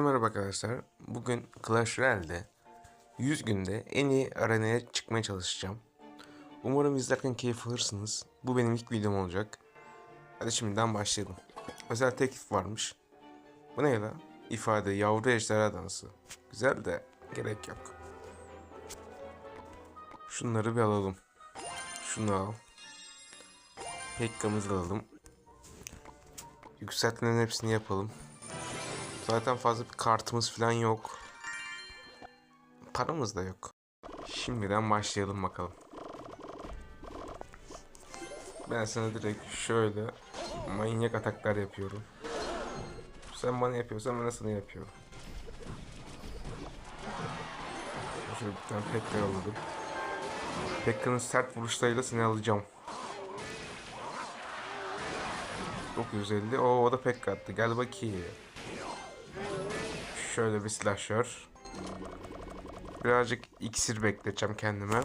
Merhaba arkadaşlar. Bugün Clash Royale'de 100 günde en iyi arenaya çıkmaya çalışacağım. Umarım izlerken keyif alırsınız. Bu benim ilk videom olacak. Hadi şimdiden başlayalım. Özel teklif varmış. Bu ne ya? İfade yavru ejderha dansı. Güzel de gerek yok. Şunları bir alalım. Şunu al. Pekka'mızı alalım. Yükseltmelerin hepsini yapalım. Zaten fazla bir kartımız falan yok. Paramız da yok. Şimdiden başlayalım bakalım. Ben sana direkt şöyle manyak ataklar yapıyorum. Sen bana yapıyorsan ben de sana yapıyorum. Şöyle bir tane Pekka yolladım. Pekka'nın sert vuruşlarıyla seni alacağım. 950. Oo o da Pekka attı. Gel bakayım. Şöyle bir slasher. Birazcık iksir bekleteceğim kendime.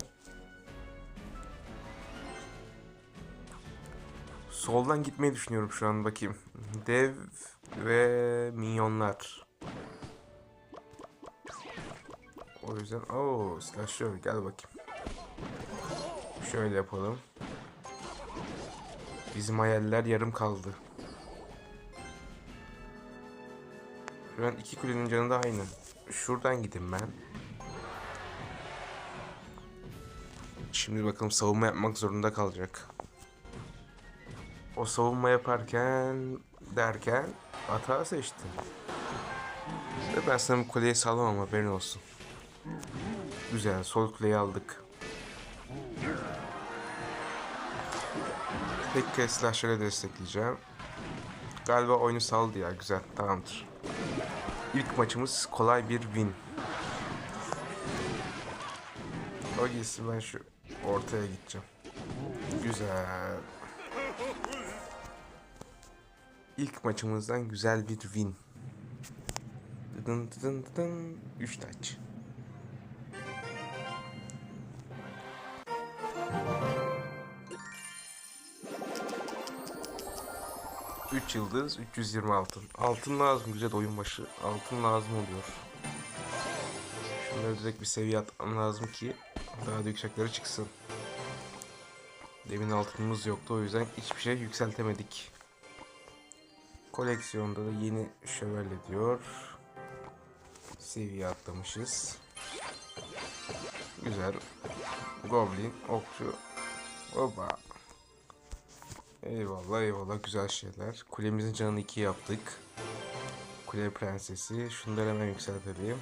Soldan gitmeyi düşünüyorum şu an bakayım. Dev ve minyonlar. O yüzden o slasher gel bakayım. Şöyle yapalım. Bizim hayaller yarım kaldı. An iki kulenin canı da aynı. Şuradan gideyim ben. Şimdi bakalım savunma yapmak zorunda kalacak. O savunma yaparken derken hata seçtim. Ve ben sana bu kuleyi sallamam haberin olsun. Güzel sol kuleyi aldık. Pekka Slasher'ı destekleyeceğim. Galiba oyunu saldı ya güzel tamamdır. İlk maçımız kolay bir win. O gitsin ben şu ortaya gideceğim. Güzel. İlk maçımızdan güzel bir win. Dıdın dıdın dıdın. 3 taç. Üç yıldız, 320 altın. Altın lazım güzel oyun başı. Altın lazım oluyor. Şunları direkt bir seviye atmam lazım ki daha da yükseklere çıksın. Demin altınımız yoktu o yüzden hiçbir şey yükseltemedik. Koleksiyonda da yeni şövalye diyor. Seviye atlamışız. Güzel. Goblin, okçu. Oba. Eyvallah eyvallah güzel şeyler. Kulemizin canını iki yaptık. Kule prensesi. Şunları hemen yükseltelim.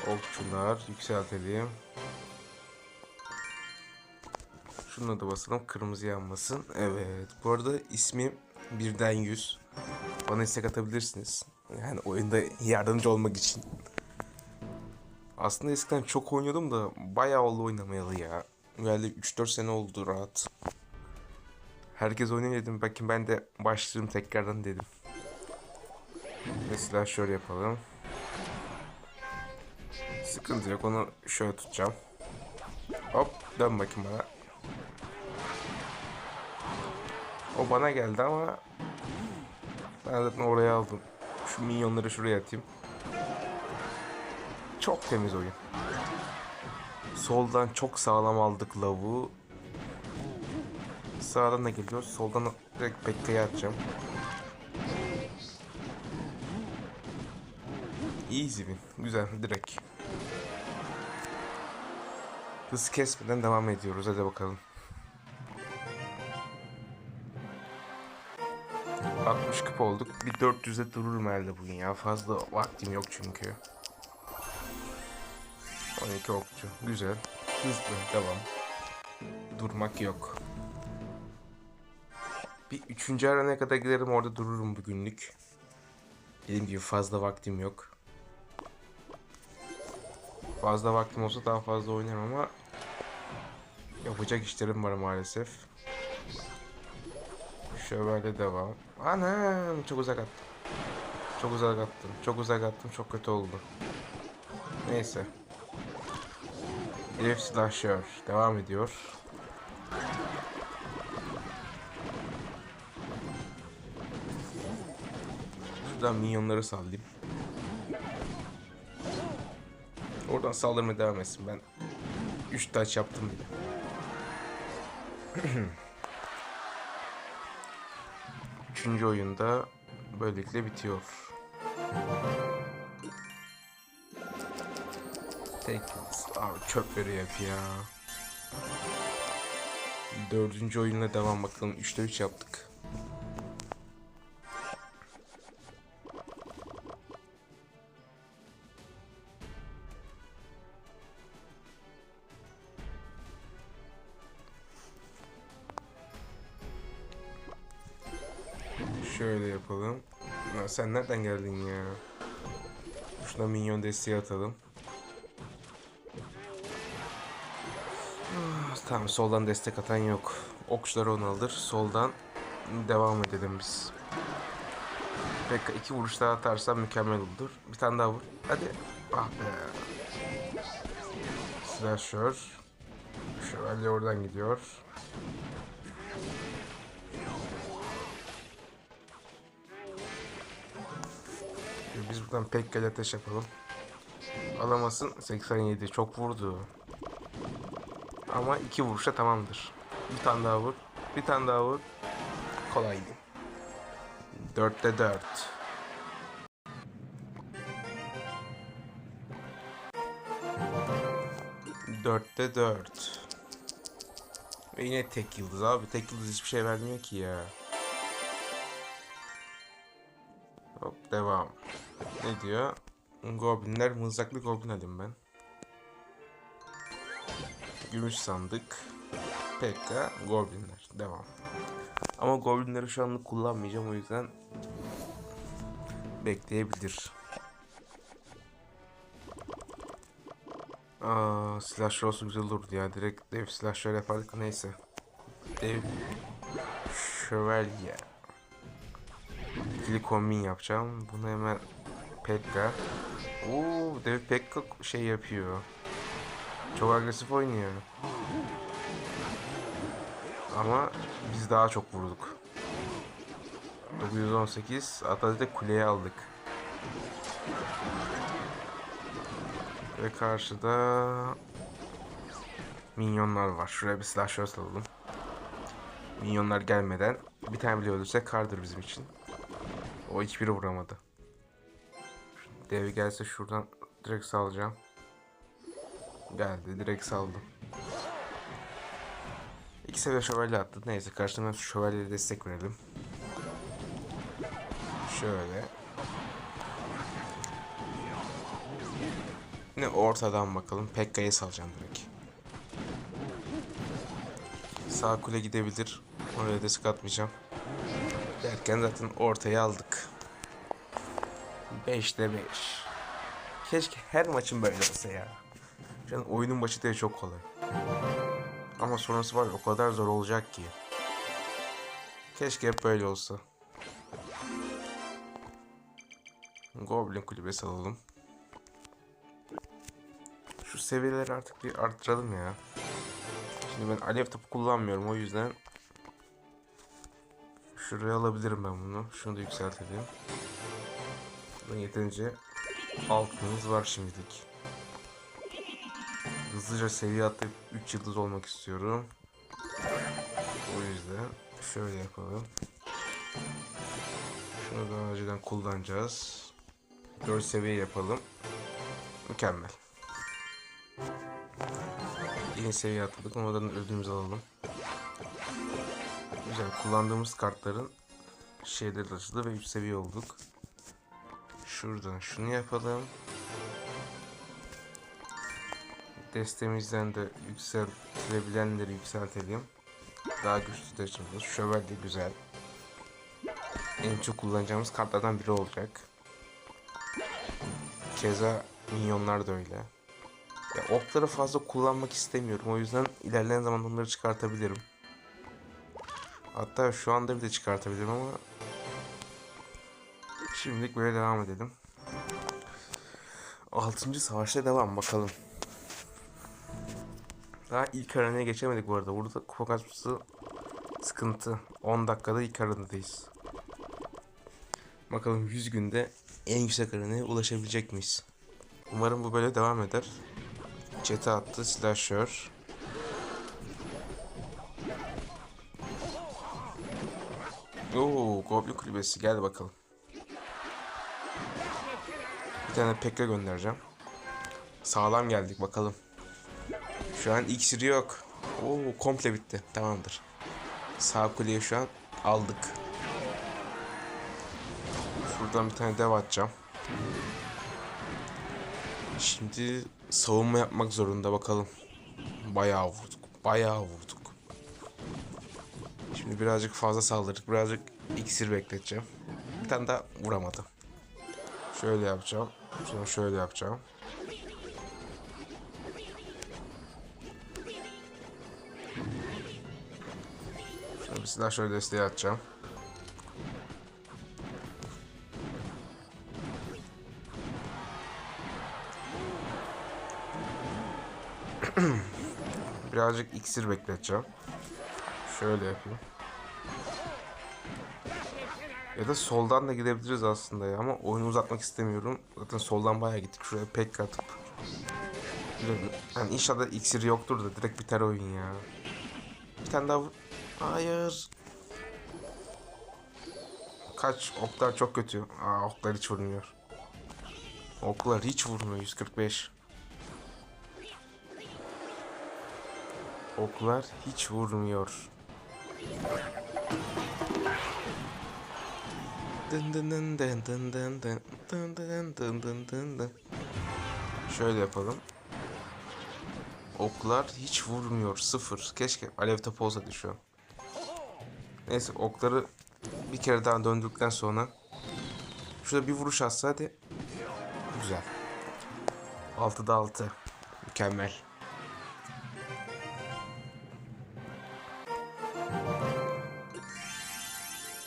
Okçular yükseltelim. Şunu da basalım kırmızı yanmasın. Evet bu arada ismi birden yüz. Bana istek atabilirsiniz. Yani oyunda yardımcı olmak için. Aslında eskiden çok oynuyordum da bayağı oldu oynamayalı ya. Geldi 3-4 sene oldu rahat. Herkes oynuyor dedim. Bakın ben de başlayayım tekrardan dedim. Mesela şöyle yapalım. Sıkıntı yok. Onu şöyle tutacağım. Hop dön bakayım bana. O bana geldi ama ben zaten oraya aldım. Şu minyonları şuraya atayım. Çok temiz oyun. Soldan çok sağlam aldık lavuğu. Sağdan da geliyor. Soldan direkt Pekka'ya atacağım. Easy win. Güzel direkt. Hız kesmeden devam ediyoruz. Hadi bakalım. 60 kupa olduk. Bir 400'e dururum herhalde bugün ya. Fazla vaktim yok çünkü. 12 okçu. Güzel. Hızlı. Devam. Durmak yok. Bir üçüncü arenaya kadar giderim orada dururum bugünlük. Dediğim gibi fazla vaktim yok. Fazla vaktim olsa daha fazla oynarım ama yapacak işlerim var maalesef. Şöyle devam. Anam çok uzak attım. Çok uzak attım. Çok uzak attım. Çok kötü oldu. Neyse. Elif Slasher devam ediyor. Şuradan minyonları sallayayım. Oradan saldırmaya devam etsin. Ben 3 taç yaptım bile. Üçüncü oyunda böylelikle bitiyor. Tek abi çöpleri yap ya. Dördüncü oyunla devam bakalım. 3'te 3 yaptık. Şöyle yapalım. Ya sen nereden geldin ya? Şuna minyon desteği atalım. Tamam soldan destek atan yok. Okçuları onu alır. Soldan devam edelim biz. Pekka iki vuruş daha atarsan mükemmel olur. Bir tane daha vur. Hadi. Ah be. Slasher. Şövalye oradan gidiyor. Biz buradan Pekka ile yapalım. Alamasın 87 çok vurdu. Ama iki vuruşa tamamdır. Bir tane daha vur. Bir tane daha vur. Kolaydı. Dörtte dört. Dörtte dört. Ve yine tek yıldız abi. Tek yıldız hiçbir şey vermiyor ki ya. Hop devam. Ne diyor? Goblinler mızraklı goblin alayım ben. Gümüş sandık. Pekka, Goblinler. Devam. Ama Goblinleri şu anlık kullanmayacağım o yüzden bekleyebilir. Aa, slasher olsa güzel olurdu ya. Direkt dev slasher yapardık neyse. Dev şövalye. İkili kombin yapacağım. Bunu hemen Pekka. Oo, dev Pekka şey yapıyor. Çok agresif oynuyor. Ama biz daha çok vurduk. 918 Atatürk'te kuleye aldık. Ve karşıda minyonlar var. Şuraya bir slasher salalım. Minyonlar gelmeden bir tane bile ölürse kardır bizim için. O hiçbiri vuramadı. Dev gelse şuradan direkt salacağım. Geldi direkt saldım. İki seviye şövalye attı. Neyse karşılığında şu şövalyeye destek verelim. Şöyle. Ne ortadan bakalım. Pekka'yı salacağım direkt. Sağ kule gidebilir. Oraya destek atmayacağım. Derken zaten ortaya aldık. 5'te 5. Keşke her maçın böyle olsa ya. Şu an oyunun başı değil çok kolay. Ama sonrası var o kadar zor olacak ki. Keşke hep böyle olsa. Goblin kulübesi alalım. Şu seviyeleri artık bir arttıralım ya. Şimdi ben alev topu kullanmıyorum o yüzden Şuraya alabilirim ben bunu. Şunu da yükseltelim. Yeterince altınımız var şimdilik. Hızlıca seviye atlayıp 3 yıldız olmak istiyorum. O yüzden şöyle yapalım. Şunu daha önceden kullanacağız. 4 seviye yapalım. Mükemmel. Yeni seviye atladık. Ondan ödülümüzü alalım. Güzel. Kullandığımız kartların şeyleri açıldı ve 3 seviye olduk. Şuradan şunu yapalım. Destemizden de yükseltilebilenleri yükseltelim. Daha güçlü taşımız. Şövalye güzel. En çok kullanacağımız kartlardan biri olacak. Keza minyonlar da öyle. Ya okları fazla kullanmak istemiyorum. O yüzden ilerleyen zaman onları çıkartabilirim. Hatta şu anda bile çıkartabilirim ama şimdilik böyle devam edelim. 6. savaşta devam bakalım. Daha ilk arenaya geçemedik bu arada. Burada kupa kasması sıkıntı. 10 dakikada ilk arenadayız. Bakalım 100 günde en yüksek arenaya ulaşabilecek miyiz? Umarım bu böyle devam eder. Chat'e attı slasher. Oo, Goblin kulübesi gel bakalım. Bir tane Pekka göndereceğim. Sağlam geldik bakalım. Şu an iksiri yok. Oo komple bitti. Tamamdır. Sağ kuleyi şu an aldık. Şuradan bir tane dev atacağım. Şimdi savunma yapmak zorunda bakalım. Bayağı vurduk. Bayağı vurduk. Şimdi birazcık fazla saldırdık. Birazcık iksir bekleteceğim. Bir tane daha vuramadı. Şöyle yapacağım. Sonra şöyle yapacağım. Silah şöyle desteğe atacağım. Birazcık iksir bekleteceğim. Şöyle yapayım. Ya da soldan da gidebiliriz aslında ya ama oyunu uzatmak istemiyorum. Zaten soldan bayağı gittik. Şuraya pek atıp. Yani inşallah iksir yoktur da direkt biter oyun ya. Bir tane daha. Hayır. Kaç oklar çok kötü. Aa oklar hiç vurmuyor. Oklar hiç vurmuyor 145. Oklar hiç vurmuyor. Şöyle yapalım. Oklar hiç vurmuyor. Sıfır. Keşke alev topu olsaydı şu an. Neyse okları bir kere daha döndürdükten sonra şurada bir vuruş atsa hadi. Güzel. 6'da 6. Mükemmel.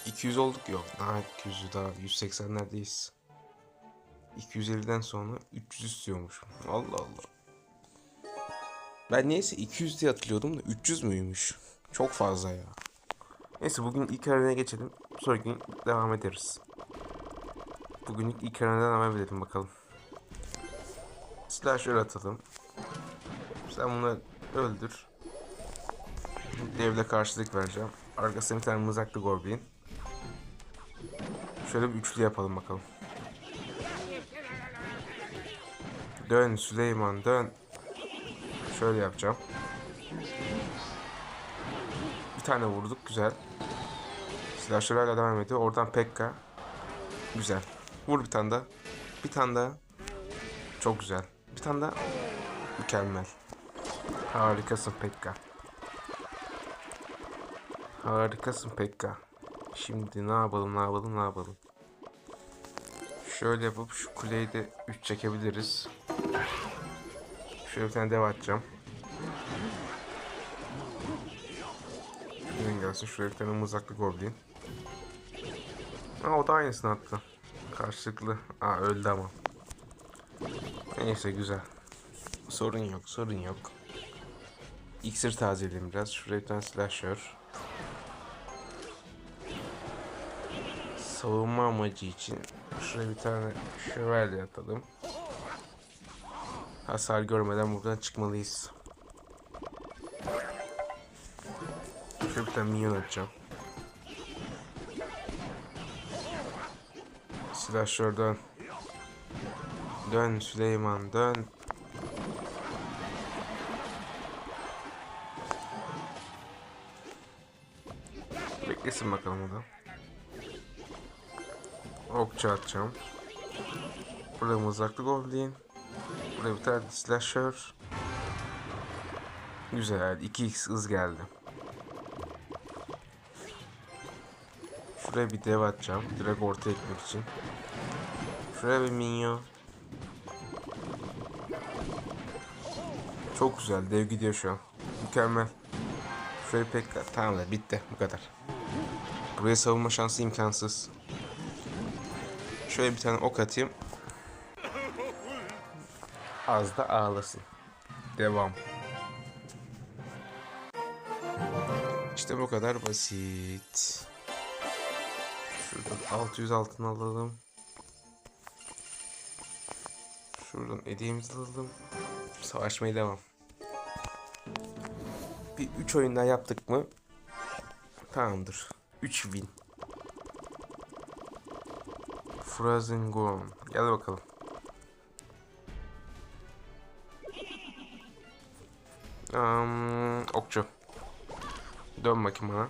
...200 olduk yok. Daha 200'ü daha 180'lerdeyiz. 250'den sonra 300 istiyormuş. Allah Allah. Ben neyse 200 diye hatırlıyordum da 300 müymüş? Çok fazla ya. Neyse bugün ilk arenaya geçelim. Sonraki gün devam ederiz. Bugünlük ilk arenadan devam edelim bakalım. Slasher atalım. Sen bunu öldür. Devle karşılık vereceğim. Arkasına bir tane mızraklı goblin. Şöyle bir üçlü yapalım bakalım. Dön Süleyman dön. Şöyle yapacağım. Bir tane vurduk güzel. Hala devam ediyor. Oradan Pekka. Güzel. Vur bir tane daha. Bir tane daha. Çok güzel. Bir tane daha. Mükemmel. Harikasın Pekka. Harikasın Pekka. Şimdi ne yapalım ne yapalım ne yapalım. Şöyle yapıp şu kuleyi de 3 çekebiliriz. Şöyle bir tane dev atacağım. Şuradan gelsin. Şuraya bir tane mızraklı goblin. Ha o da aynısını attı. Karşılıklı. Aa öldü ama. Neyse güzel. Sorun yok sorun yok. İksir tazeleyelim biraz. Şuraya bir tane slasher. Savunma amacı için şuraya bir tane şövalye atalım. Hasar görmeden buradan çıkmalıyız. Şöyle bir tane minyon atacağım. Slasher dön. Dön Süleyman dön. Beklesin bakalım o da. Okçu atacağım. Burada mızraklı goblin. Burada bir tane slasher. Güzel. 2x hız geldi. Şuraya bir dev atacağım. Direkt ortaya ekmek için. Şuraya bir minyon. Çok güzel. Dev gidiyor şu an. Mükemmel. Şuraya pek... Tamam bitti. Bu kadar. Buraya savunma şansı imkansız. Şöyle bir tane ok atayım. Az da ağlasın. Devam. İşte bu kadar basit. Şuradan 600 altın alalım. Şuradan hediyemizi alalım. Savaşmaya devam. Bir 3 oyun daha yaptık mı? Tamamdır. 3 win. Frozen Gone. Gel bakalım. Um, okçu. Dön bakayım bana.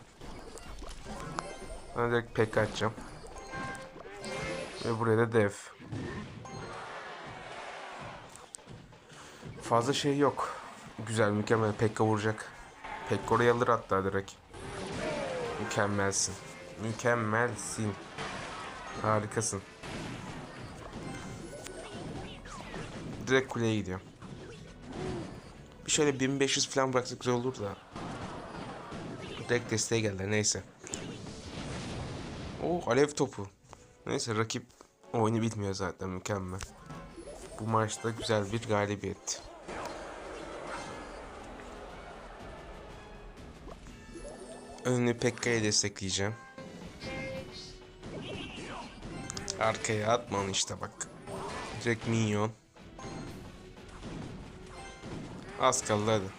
Ben direkt pek açacağım. Ve buraya da dev. Fazla şey yok. Güzel, mükemmel. Pekka vuracak. Pekka oraya alır hatta direkt. Mükemmelsin. Mükemmelsin. Harikasın. Direkt kuleye gidiyor. Bir şöyle 1500 falan bıraksak güzel olur da. Direkt desteğe geldi neyse. O alev topu. Neyse rakip oyunu bitmiyor zaten mükemmel. Bu maçta güzel bir galibiyet. Önünü Pekka'ya destekleyeceğim. Arkaya atman işte bak. Direkt minyon. Az kaldı hadi.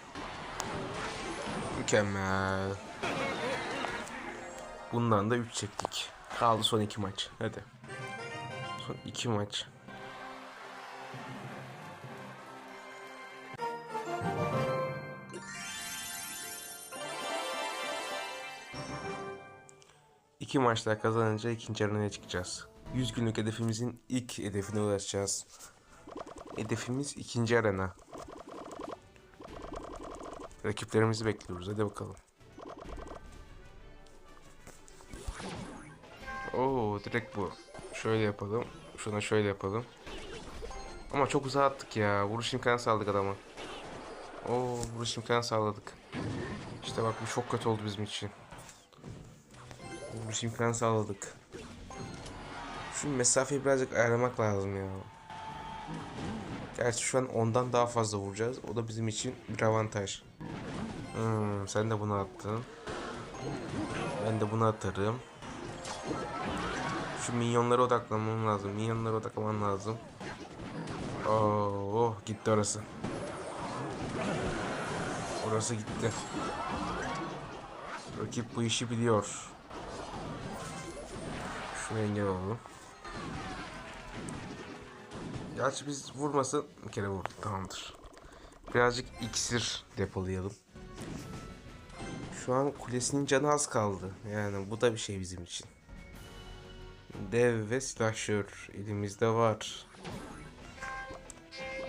Mükemmel. Bundan da 3 çektik. Kaldı son 2 maç. Hadi. Son 2 maç. İki maçlar kazanınca ikinci arenaya çıkacağız. 100 günlük hedefimizin ilk hedefine ulaşacağız. Hedefimiz ikinci arena. Rakiplerimizi bekliyoruz. Hadi bakalım. Oo direkt bu. Şöyle yapalım. Şuna şöyle yapalım. Ama çok uzağa attık ya. Vuruş imkanı sağladık adama. Oo vuruş imkanı sağladık. İşte bak bu çok kötü oldu bizim için. Vuruş imkanı sağladık. Şu mesafeyi birazcık ayarlamak lazım ya. Gerçi şu an ondan daha fazla vuracağız. O da bizim için bir avantaj. Hmm, sen de bunu attın. Ben de bunu atarım. Şu minyonlara odaklanmam lazım. Minyonlara odaklanmam lazım. Oo, oh, gitti orası. Orası gitti. Rakip bu işi biliyor. Şunu engel olalım. Gerçi biz vurmasın bir kere vurdu tamamdır. Birazcık iksir depolayalım. Şu an kulesinin canı az kaldı. Yani bu da bir şey bizim için. Dev ve slasher elimizde var.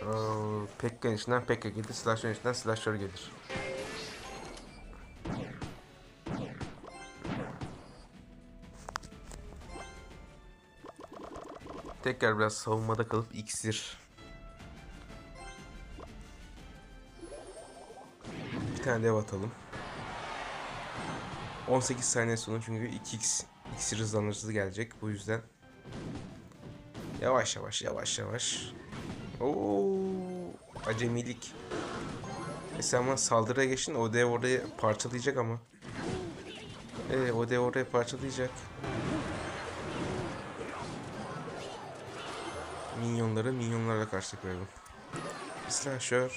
Ee, Pekka'nın içinden Pekka gelir, Slasher'ın içinden Slasher gelir. Tekrar biraz savunmada kalıp iksir. Bir tane dev atalım. 18 saniye sonra çünkü 2x iksir hızlandırıcısı gelecek. Bu yüzden yavaş yavaş yavaş yavaş. Oo, acemilik. Mesela ama saldırıya geçin o dev orayı parçalayacak ama. Ee, o dev orayı parçalayacak. Minyonları minyonlarla karşı koyalım. Slasher.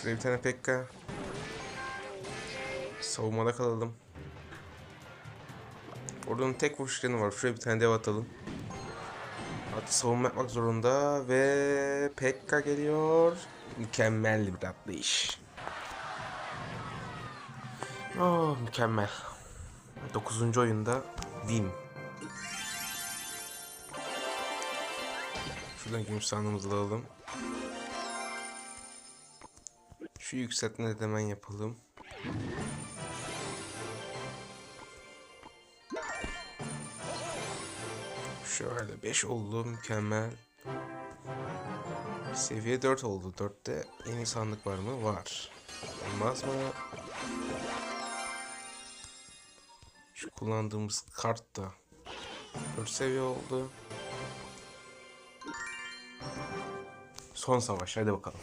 Şuraya bir tane Pekka. Savunmada kalalım. Oradan tek vuruş var. Şuraya bir tane dev atalım. Hatta savunma yapmak zorunda ve Pekka geliyor. Mükemmel bir atlayış. Oh mükemmel. 9. oyunda win. Şuradan gümüş sahnemizi alalım. Şu yükseltmeyi de hemen yapalım. Şöyle 5 oldu mükemmel. Seviye 4 oldu. 4'te yeni sandık var mı? Var. Olmaz mı? Şu kullandığımız kart da 4 seviye oldu. Son savaş hadi bakalım.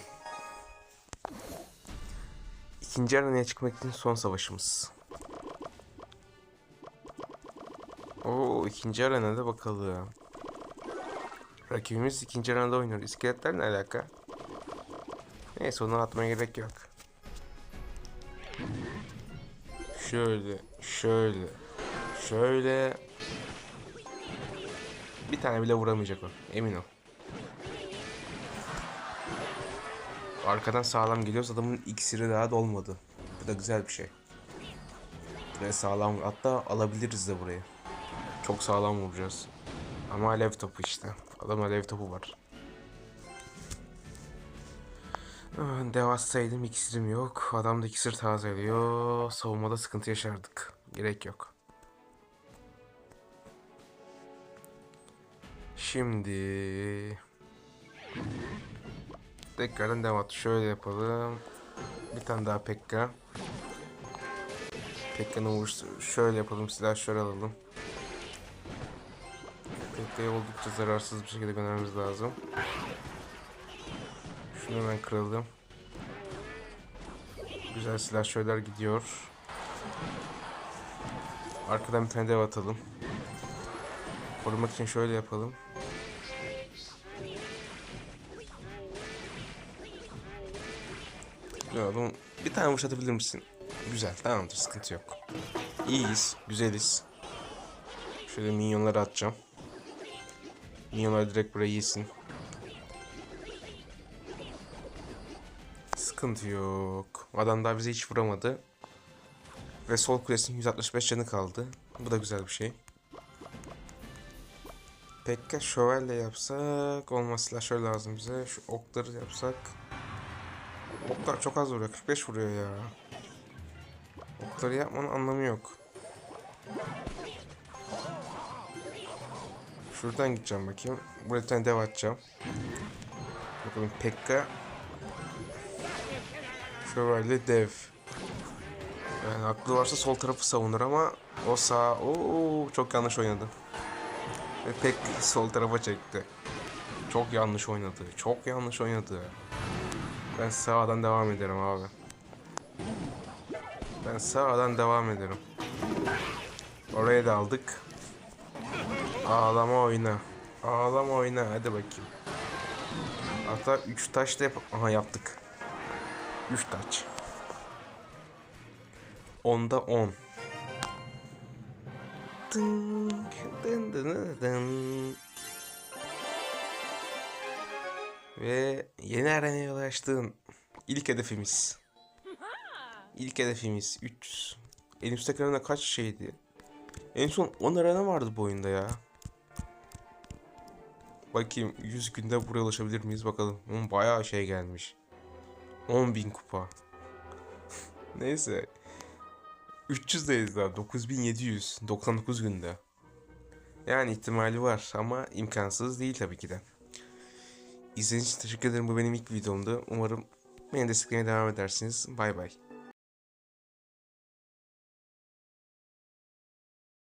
İkinci arenaya çıkmak için son savaşımız. Oo ikinci arenada bakalım. Rakibimiz ikinci arenada oynuyor. İskeletler ne alaka? Neyse onu atmaya gerek yok. Şöyle, şöyle, şöyle. Bir tane bile vuramayacak o. Emin ol. Arkadan sağlam geliyorsa adamın iksiri daha dolmadı. Bu da güzel bir şey. Buraya sağlam hatta alabiliriz de burayı. Çok sağlam vuracağız. Ama alev topu işte. Adam alev topu var. Ah, Devassaydım iksirim yok. Adam da iksir tazeliyor. Savunmada sıkıntı yaşardık. Gerek yok. Şimdi tekrardan devam et. Şöyle yapalım. Bir tane daha Pekka. Pekka'nın vuruşu şöyle yapalım. Silah şöyle alalım. Pekka'yı oldukça zararsız bir şekilde göndermemiz lazım. Şunu hemen kıralım. Güzel silah şöyler gidiyor. Arkadan bir tane dev atalım. Korumak için şöyle yapalım. Ya oğlum, bir tane vuruş atabilir misin? Güzel tamamdır sıkıntı yok. İyiyiz güzeliz. Şöyle minyonları atacağım. Minyonlar direkt buraya yesin. Sıkıntı yok. Adam daha bize hiç vuramadı. Ve sol kulesinin 165 canı kaldı. Bu da güzel bir şey. Pekka şövalye yapsak olmazsa şöyle lazım bize. Şu okları yapsak. Oklar çok az vuruyor. 45 vuruyor ya. Okları yapmanın anlamı yok. Şuradan gideceğim bakayım. Buraya bir tane dev atacağım. Bakalım Pekka. Şövalye dev. Yani aklı varsa sol tarafı savunur ama o sağ... Oo, çok yanlış oynadı. Ve pek sol tarafa çekti. Çok yanlış oynadı. Çok yanlış oynadı. Ben sağdan devam ederim abi. Ben sağdan devam ederim. Oraya da aldık. Ağlama oyna. Ağlama oyna. Hadi bakayım. Hatta 3 taş da yap... Aha yaptık. 3 taç. Onda 10. Dın, dın, dın, dın, dın. Ve yeni arenaya ulaştığın ilk hedefimiz. İlk hedefimiz 300. En üstteki arena kaç şeydi? En son 10 arena vardı bu oyunda ya. Bakayım 100 günde buraya ulaşabilir miyiz bakalım. Onun bayağı şey gelmiş. 10.000 kupa. Neyse. 300'deyiz daha. 9700. 99 günde. Yani ihtimali var ama imkansız değil tabii ki de. İzlediğiniz için teşekkür ederim. Bu benim ilk videomdu. Umarım beni desteklemeye devam edersiniz. Bay bay.